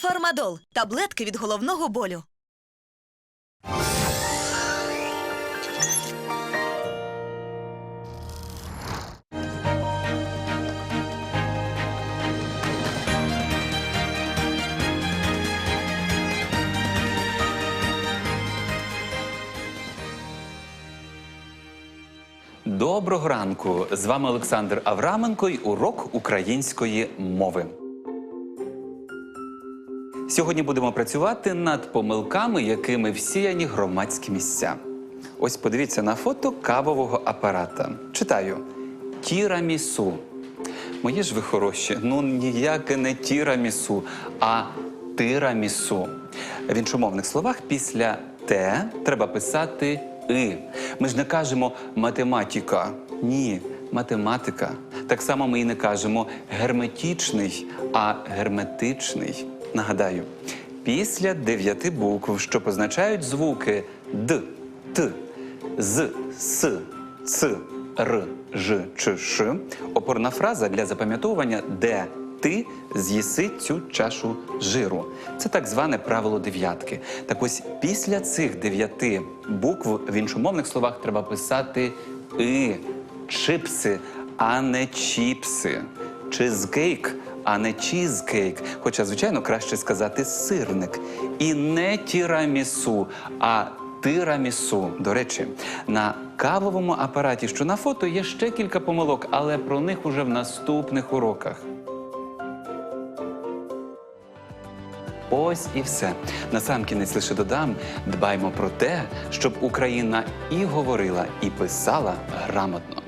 Фармадол таблетки від головного болю. Доброго ранку! З вами Олександр Авраменко й урок української мови. Сьогодні будемо працювати над помилками, якими всіяні громадські місця. Ось подивіться на фото кавового апарата. Читаю: тірамісу. Мої ж ви хороші, ну ніяке не тірамісу, а тирамісу. В іншомовних словах після те треба писати и. Ми ж не кажемо математика. Ні, математика. Так само ми і не кажемо герметичний, а герметичний. Нагадаю, після дев'яти букв, що позначають звуки Д, Т, З, С, Ц, Р, Ж, Ч, Ш, опорна фраза для запам'ятовування, де ти з'їси цю чашу жиру. Це так зване правило дев'ятки. Так ось після цих дев'яти букв в іншомовних словах треба писати и, чипси, а не чіпси, чизкейк, а не чізкейк. Хоча, звичайно, краще сказати сирник. І не тірамісу, а тирамісу. До речі, на кавовому апараті, що на фото, є ще кілька помилок, але про них уже в наступних уроках. Ось і все. Насамкінець лише додам: дбаймо про те, щоб Україна і говорила, і писала грамотно.